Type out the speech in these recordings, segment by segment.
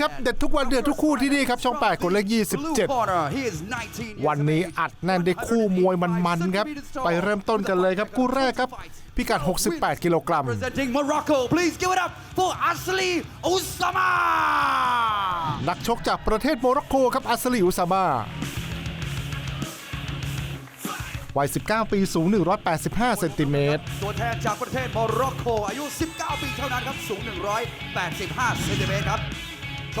ครับ เด็ดทุกวันเดือดทุกคู่ที่นี่ครับช่อง 8กดเลข Blue 27 corner, he is 19 years วันนี้อัดแน่นด้วยคู่มวยมันๆครับ ไปเริ่มต้นกันเลยครับ คู่แรกครับ พิกัด 68 กิโลกรัม Representing Morocco, please give it up for Asli Usama. นักชกจากประเทศโมร็อกโกครับอัสลิอุซามาวัย 19 ปี สูง 185 เซนติเมตร ตัวแทนจากประเทศโมร็อกโก อายุ 19 ปีเท่านั้นครับ สูง 185 เซนติเมตรครับ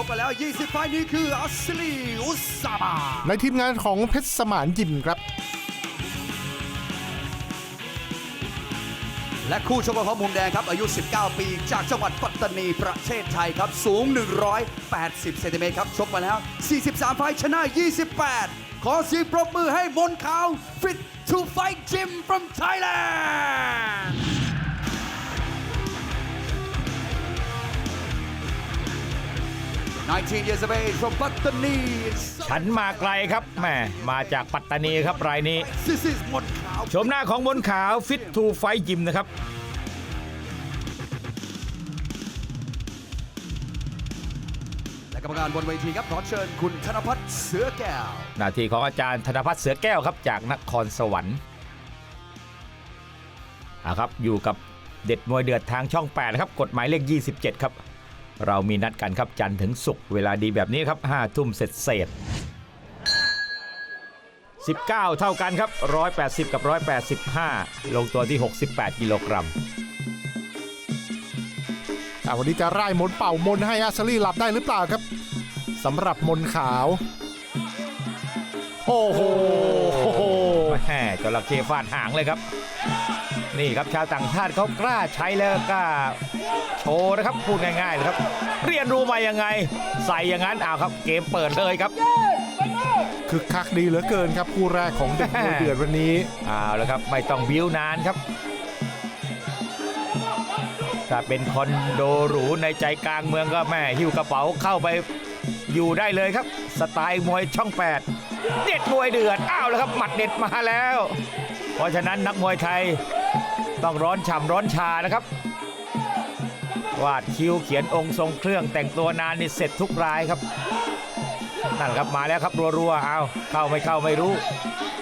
ชกไปแล้ว 20 ไฟล์นี้คืออัสลีอุสซามาในทีมงานของเพชรสมานยิมครับ และคู่ชกของมุมแดงครับ อายุ 19 ปี จากจังหวัดปัตตานีประเทศไทยครับ สูง 180 เซนติเมตรครับ ชกมาแล้ว 43 ไฟล์ชนะ 28 ขอเสียงปรบมือให้มนขาว Fit to fight Jim from Thailand 19 years of age from Pattani ฉันมาไกลครับแหม่มาจากปัตตานีครับรายนี้ This is มนขาว ชมหน้าของบนขาวฟิตทูไฟยิมนะครับ และกรรมการบนเวทีครับขอเชิญคุณธนพัฒน์เสือแก้ว หน้าที่ของอาจารย์ธนพัฒน์เสือแก้วครับจากนครสวรรค์อะครับอยู่กับเด็ดมวยเดือดทางช่อง 8 นะครับ กฎหมายเลข 27 ครับ เรามีนัดกันครับจันทร์ถึงศุกร์เวลาดีแบบนี้ครับ5ทุ่มเสร็จเศษ19 เท่ากันครับ 180 กับ 185 ลงตัวที่ 68 กิโลกรัมอะวันนี้จะไล่มนต์เป่ามนต์ให้อาซาลีหลับได้หรือเปล่าครับสำหรับมนต์ขาว โอ้โหแหมจระเข้ฟาดหางเลยครับ นี่ครับชาวต่างชาติเขากล้าใช้แล้วกล้าโชว์นะครับพูดง่ายๆเลยครับ เรียนรู้มายังไง ใส่อย่างนั้นเอาครับ เกมเปิดเลยครับคึกคักดีเหลือเกินครับคู่แรกของเด็กมวยเดือดวันนี้เอาแล้วครับไม่ต้องบิ้วนานครับถ้าเป็นคอนโดหรูในใจกลางเมืองก็แม่หิ้วกระเป๋าเข้าไปอยู่ได้เลยครับ สไตล์มวยช่อง 8 เด็ดมวยเดือดอ้าวแล้วครับหมัดเด็ดมาแล้ว เพราะฉะนั้นนักมวยไทย ต้องร้อนฉ่ำร้อนชานะครับ วาดคิ้วเขียนองค์ทรงเครื่องแต่งตัวนานนี่เสร็จทุกรายครับนั่นครับมาแล้วครับรัวๆเอาเข้าไม่เข้าไม่รู้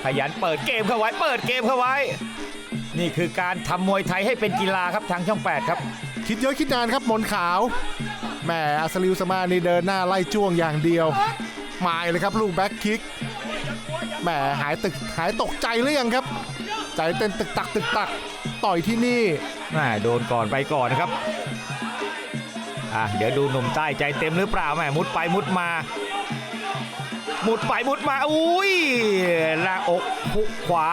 ขยันเปิดเกมเข้าไว้ เปิดเกมเข้าไว้ นี่คือการทำมวยไทยให้เป็นกีฬาครับทางช่อง 8 ครับ คิดเยอะคิดนานครับมนขาวแหมอาซาลิอุซามานี่เดินหน้าไล่จ้วงอย่างเดียวหมายเลยครับลูกแบ็คคิกแหมหายตึกหายตกใจหรือยังครับ ใจเต้นตึกตักตึกตัก ต่อยที่นี่แม่โดนก่อนไปก่อนนะครับอะเดี๋ยวดูหนุ่มใต้ใจเต็มหรือเปล่าแม่มุดไปมุดมามุดไปมุดมาอุ้ยหน้าอกหุกขวา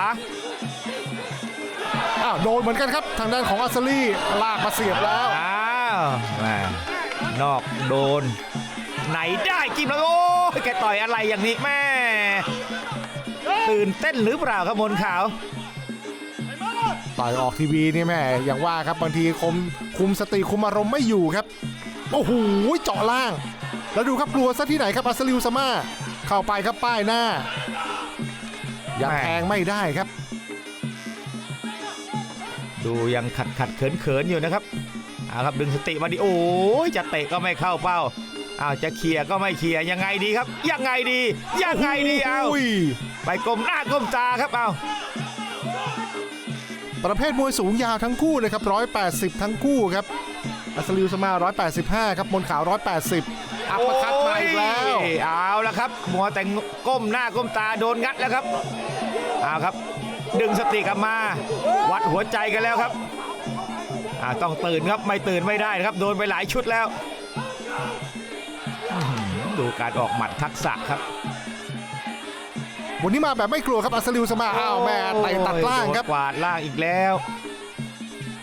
อ้าวโดนเหมือนกันครับทางด้านของอาซาลีลากมาเสียบแล้วอ้าวแม่นอกโดน ไหนได้กิมแล้วโอ้ยแกต่อยอะไรอย่างนี้แม่ตื่นเต้นหรือเปล่าครับมนขาว ต่อยออกทีวีนี่แม่อย่างว่าครับบางทีคุมคุมสติคุมอารมณ์ไม่อยู่ครับ โอ้โหเจาะล่าง แล้วดูครับกลัวซะที่ไหนครับอาซาลิวซามาเข้าไปครับป้ายหน้า ยังแม่แทงไม่ได้ครับ ดูยังขัดขัดเขินเขินอยู่นะครับเอาครับดึงสติมาดิโอ้ยจะเตะก็ไม่เข้าเป้าอ้าวจะเคลียร์ก็ไม่เคลียร์ยังไงดีครับ ยังไงดี ยังไงดีเอาอุ้ยไปก้มหน้าก้มตาครับเอา ประเภทมวยสูงยาวทั้งคู่นะครับ180 ทั้งคู่ครับอาซาลิวซามา 185 ครับมนขาว 180 อัปเปอร์คัตมาอีกแล้วโอ้ยเอาแล้วครับ มัวแต่ก้มหน้าก้มตาโดนงัดแล้วครับเอาครับ ดึงสติกลับมา วัดหัวใจกันแล้วครับอ่าต้องตื่นครับไม่ตื่นไม่ได้นะครับ โดนไปหลายชุดแล้วอื้อหือดูการออกหมัดทักษะครับ วันนี้มาแบบไม่กลัวครับอาซาลิวซามาอ้าวแม่ไต่ตัดล่างครับโดนกวาดล่างอีกแล้ว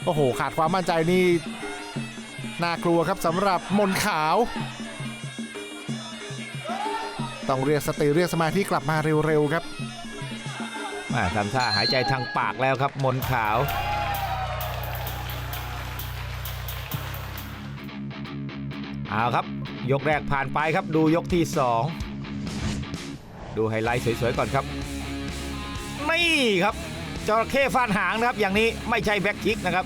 โอ้โห ขาดความมั่นใจนี่น่ากลัวครับสำหรับมนขาว ต้องเรียกสติเรียกสมาธิกลับมาเร็วๆครับมาทำท่าหายใจทางปากแล้วครับมนขาวเอาครับ ยกแรกผ่านไปครับดูยกที่2 ดูไฮไลท์สวยๆก่อนครับนี่ครับจระเข้ฟาดหางนะครับ อย่างนี้ไม่ใช่แบ็คคิกนะครับ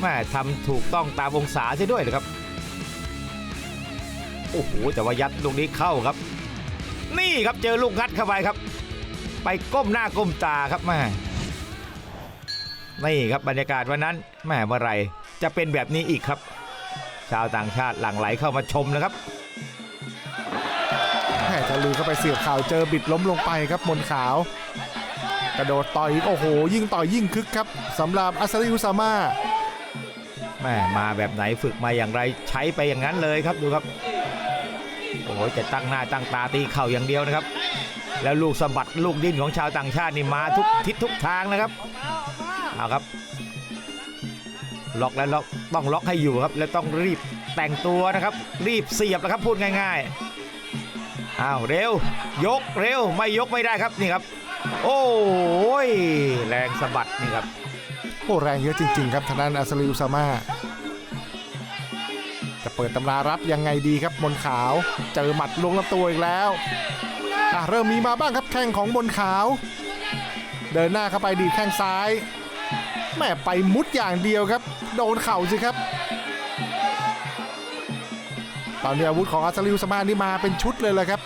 แม่ทำถูกต้องตามองศาใช่ด้วยนะครับ โอ้โหแต่ว่ายัดลูกนี้เข้าครับ นี่ครับเจอลูกงัดเข้าไปครับ ไปก้มหน้าก้มตาครับแม่นี่ครับบรรยากาศวันนั้นแม่เมื่อไรจะเป็นแบบนี้อีกครับ ชาวต่างชาติหลั่งไหลเข้ามาชมนะครับ จะลือเข้าไปเสียบข่าวเจอบิดล้มลงไปครับมนขาว กระโดดต่อยโอ้โห ยิ่งต่อยยิ่งคึกครับสำหรับอัสริอุซาม่าแม่มาแบบไหนฝึกมาอย่างไรใช้ไปอย่างนั้นเลยครับดูครับโอ้โหจะตั้งหน้าตั้งตาตีเข่าอย่างเดียวนะครับ แล้วลูกสะบัดลูกดิ้นของชาวต่างชาตินี่มาทุกทิศทุกทางนะครับเอาครับล็อกแล้วล็อกต้องล็อกให้อยู่ครับ แล้วต้องรีบแต่งตัวนะครับ รีบเสียบนะครับพูดง่าย ๆ อ้าวเร็ว ยกเร็วไม่ยกไม่ได้ครับนี่ครับ โอ้ยแรงสะบัดนี่ครับโอ้แรงเยอะจริงๆครับทางด้านอัสริอุซามาจะเปิดตำรารับยังไงดีครับมนขาวเจอหมัดลงลำตัวอีกแล้วอะเริ่มมีมาบ้างครับแข้งของมนขาว เดินหน้าเข้าไปดีแข้งซ้ายแม่ไปมุดอย่างเดียวครับ โดนเข่าสิครับ ตอนนี้อาวุธของอัสริอุซาม่านี่มาเป็นชุดเลยแหละครับ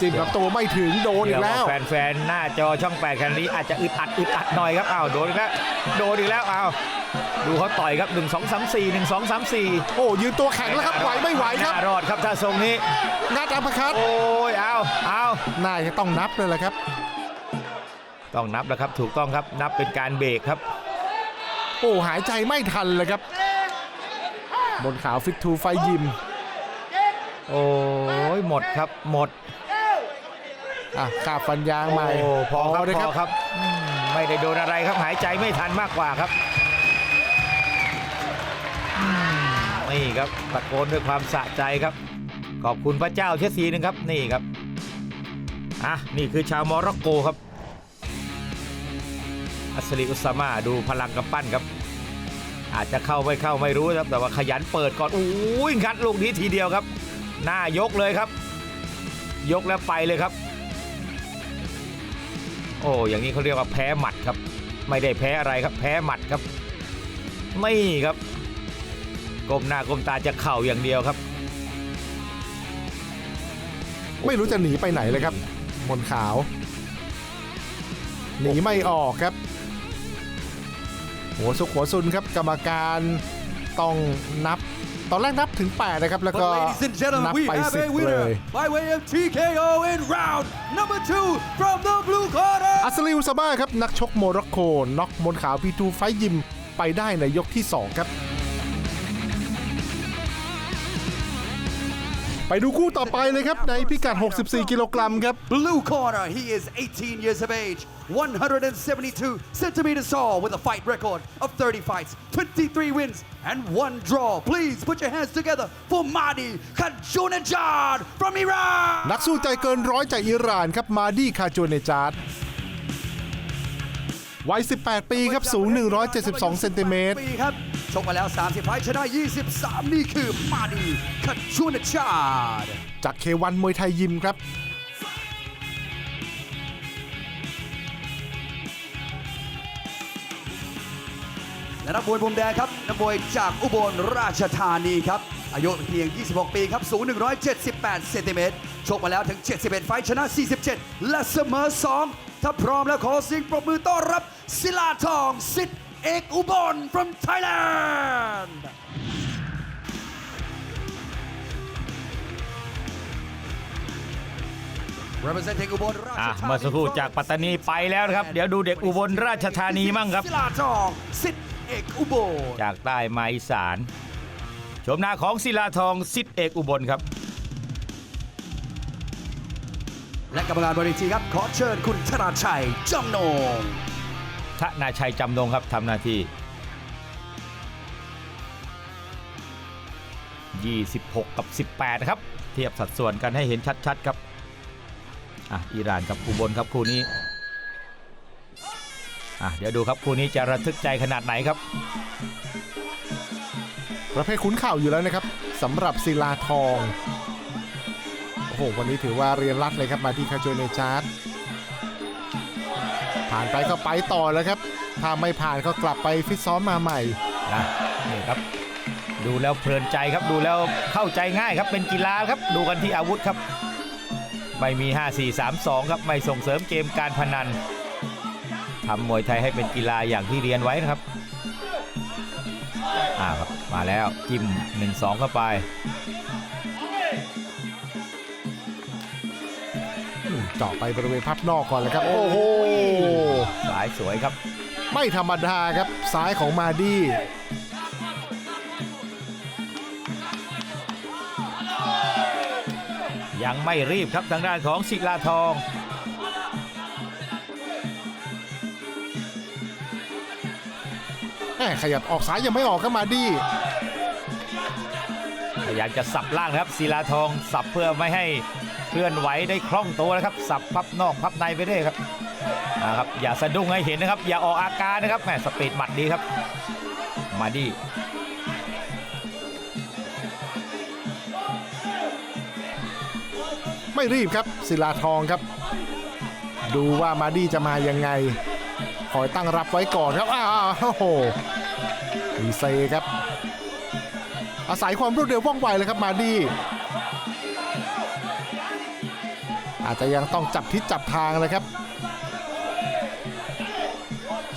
จิ้มกับตัวไม่ถึงโดนอีกแล้ว แฟนๆ หน้าจอช่องแปดคันนี้อาจจะอึดอัดอึดอัดหน่อยครับอ้าวโดนอีกแล้วโดนอีกแล้วอ้าวดูเขาต่อยครับ 1 2 3 4 1 2 3 4 โอ้ยืนตัวแข็งแล้วครับไหวไม่ไหวครับน่ารอดครับถ้าทรงนี้งัดอัปเปอร์คัตโอ้ยเอาเอาน่าจะต้องนับเลยแหละครับ ต้องนับแล้วครับถูกต้องครับนับเป็นการเบรกครับ โอ้หายใจไม่ทันเลยครับ บนขาวฟิตทูไฟยิม โอ้ยหมดครับหมดอะกาบฟันยางใหม่โอ้พอครับเลยพครัอบครับอืมไม่ได้โดนอะไรครับหายใจไม่ทันมากกว่าครับอืมนี่ครับตะโกนด้วยความสะใจครับ ขอบคุณพระเจ้าเชดสีหนึ่งครับนี่ครับอะนี่คือชาวโมร็อกโกครับ อัสลิอุสซามาดูพลังกำปั้นครับ อาจจะเข้าไม่เข้าไม่รู้ครับ แต่ว่าขยันเปิดก่อนอู้ยงัดลูกนี้ทีเดียวครับ หน้ายกเลยครับ ยกแล้วไปเลยครับ โอ้อย่างนี้เขาเรียกว่าแพ้หมัดครับ ไม่ได้แพ้อะไรครับ แพ้หมัดครับ ไม่ครับก้มหน้าก้มตาจะเข่าอย่างเดียวครับ ไม่รู้จะหนีไปไหนเลยครับบนขาว หนีไม่ออกครับ หัวสุกหัวซุนครับกรรมการต้องนับ ตอนแรกนับถึง 8 นะครับ แล้ว But ก็ ladies and นั gentlemen, we ไป have a 10 เลย winner by way of TKO in round number two from the blue corner. อัสลิอุซาบ้าครับ นักชกโมร็อกโกน็อกมนขาวพีทูไฟยิมไปได้ในยกที่ 2 ครับ ไปดูคู่ต่อไปเลยครับ ในพิกัด 64 กิโลกรัมครับ Blue corner, he is 18 years of age, 172 centimeters tall with a fight record of 30 fights, 23 wins, and one draw. Please put your hands together for Mahdi Kajunajad from Iran. นักสู้ใจเกินร้อยจากอิหร่านครับมาดีคาโจเนจาร์ดวัย 18 ปีครับ สูง 172 เซนติเมตร ปีครับ ชกมาแล้ว 30 ไฟท์ชนะ 23 นี่คือมาดีคัจจุนชาดจากเควันมวยไทยยิมครับ และนักมวยมุมแดงครับนักมวยจากอุบลราชธานีครับ อายุเพียง 26 ปีครับ สูง 178 เซนติเมตร ชกมาแล้วถึง 71 ไฟท์ชนะ 47 และเสมอ 2 ถ้าพร้อมแล้วขอเสียงปรบมือต้อนรับศิลาทองสิทธิ์ เอกอุบล from Thailand representing อุบลราชอะธานีเมื่อสักครู่จากปัตตานีไปแล้วนะครับ เดี๋ยวดูเด็กอุบลราชธานีมั่งครับ ศิลาทองสิทธิ์เอกอุบลจากใต้มาอีสานชมหน้าของศิลาทองสิทธิเอกอุบลครับ และกรรมการบริทีครับ ขอเชิญคุณธนาชัยจำนง ทนาชัยจำนงครับทำหน้าที่ 26 กับ 18 ครับ เทียบสัดส่วนกันให้เห็นชัดๆครับ อะอิหร่านกับอุบลครับคู่นี้ อะเดี๋ยวดูครับคู่นี้จะระทึกใจขนาดไหนครับ ประเภทขุนเข่าอยู่แล้วนะครับสำหรับศิลาทอง โอ้โห วันนี้ถือว่าเรียนรัดเลยครับมาที่คาโจเนจาร์ด ผ่านไปก็ไปต่อแล้วครับ ถ้าไม่ผ่านก็กลับไปฟิตซ้อมมาใหม่นะนี่ครับ ดูแล้วเพลินใจครับดูแล้วเข้าใจง่ายครับเป็นกีฬาครับ ดูกันที่อาวุธครับ ไม่มี 5 4 3 2 ครับไม่ส่งเสริมเกมการพนันทำมวยไทยให้เป็นกีฬาอย่างที่เรียนไว้นะครับอ่าครับมาแล้วจิ้ม1-2เข้าไป เจาะไปบริเวณพับนอกก่อนเลยครับ โอ้โหสายสวยครับ ไม่ธรรมดาครับซ้ายของมาดี้ยังไม่รีบครับทางด้านของศิลาทองแหม่ขยับออกซ้ายยังไม่ออกครับมาดี้พยายามจะสับล่างนะครับศิลาทองสับเพื่อไม่ให้ เคลื่อนไหวได้คล่องตัวนะครับ สับพับนอกพับในไปเรื่อยครับนะครับ อย่าสะดุ้งให้เห็นนะครับ อย่าออกอาการนะครับแหมสปีดหมัดดีครับ มาดีไม่รีบครับศิลาทองครับ ดูว่ามาดี้จะมายังไงคอยตั้งรับไว้ก่อนครับ อ้าวโอ้โหมีเซครับ อาศัยความรวดเร็วว่องไวเลยครับมาดี้ อาจจะยังต้องจับทิศจับทางเลยครับ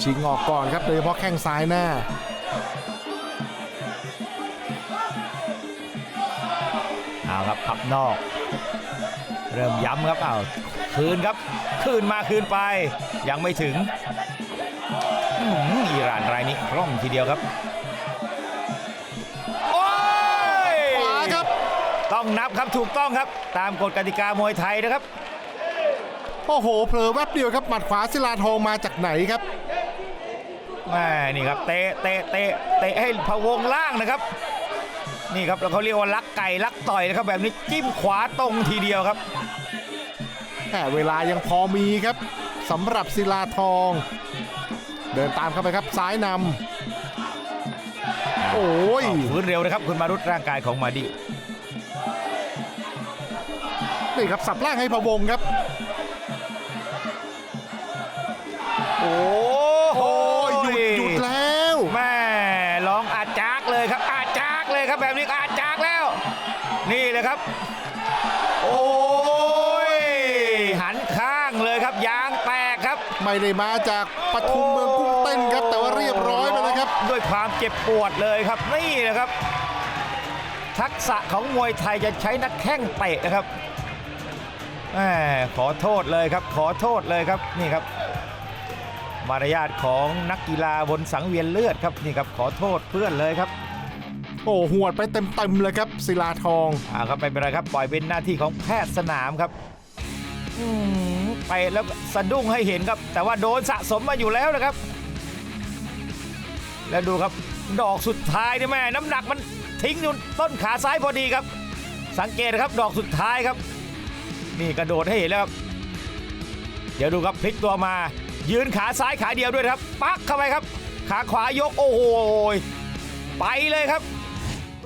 ชิงออกก่อนครับโดยเฉพาะแข้งซ้ายหน้าเอาครับพับนอก เริ่มย้ำครับเอาคืนครับ คืนมาคืนไป ยังไม่ถึงอื้อหืออิหร่านรายนี้คล่องทีเดียวครับโอ้ยขวาครับ ต้องนับครับถูกต้องครับ ตามกฎกติกามวยไทยนะครับ โอ้โหเผลอแวบเดียวครับหมัดขวาศิลาทองมาจากไหนครับแม่นี่ครับเตะเตะเตะเตะให้พะวงล่างนะครับ นี่ครับแล้วเขาเรียกว่าลักไก่ลักต่อยนะครับแบบนี้จิ้มขวาตรงทีเดียวครับแต่เวลายังพอมีครับสำหรับศิลาทอง เดินตามเข้าไปครับซ้ายนำโอ้ยฟื้นเร็วนะครับคุณมารุตร่างกายของมาดีนี่ครับสับล่างให้พะวงครับ โอ้โอ้ยหยุดหยุดแล้วแม่ร้องอาจากเลยครับ อาจากเลยครับแบบนี้ก็อาจากแล้ว นี่เลยครับ โอ้ยหันข้างเลยครับยางแตกครับ ไม่ได้มาจากปทุมเมืองกุ้งเต้นครับ แต่ว่าเรียบร้อยไปแล้วครับ ด้วยความเจ็บปวดเลยครับนี่นะครับ ทักษะของมวยไทยจะใช้นักแข้งเตะนะครับแหมขอโทษเลยครับ ขอโทษเลยครับนี่ครับ มารยาทของนักกีฬาบนสังเวียนเลือดครับนี่ครับขอโทษเพื่อนเลยครับโอ้หวดไปเต็มๆเลยครับศิลาทองอ่าครับไม่เป็นไรครับปล่อยเป็นหน้าที่ของแพทย์สนามครับอืมไปแล้วก็สะดุ้งให้เห็นครับ แต่ว่าโดนสะสมมาอยู่แล้วนะครับ แล้วดูครับดอกสุดท้ายนี่แม่น้ำหนักมันทิ้งอยู่ต้นขาซ้ายพอดีครับ สังเกตนะครับดอกสุดท้ายครับ นี่กระโดดให้เห็นแล้วครับ เดี๋ยวดูครับพลิกตัวมา ยืนขาซ้ายขาเดียวด้วยนะครับ ปักเข้าไปครับ ขาขวายกโอ้โหไปเลยครับ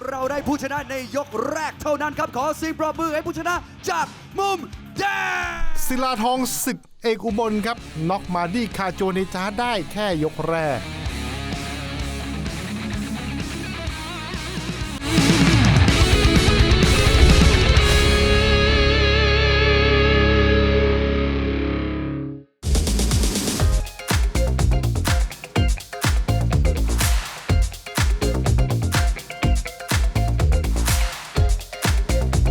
เราได้ผู้ชนะในยกแรกเท่านั้นครับขอเสียงปรบมือให้ผู้ชนะจากมุมแดง ศิลาทองศึกเอกอุบลครับน็อกมาดี้คาโจเนจาได้แค่ยกแรก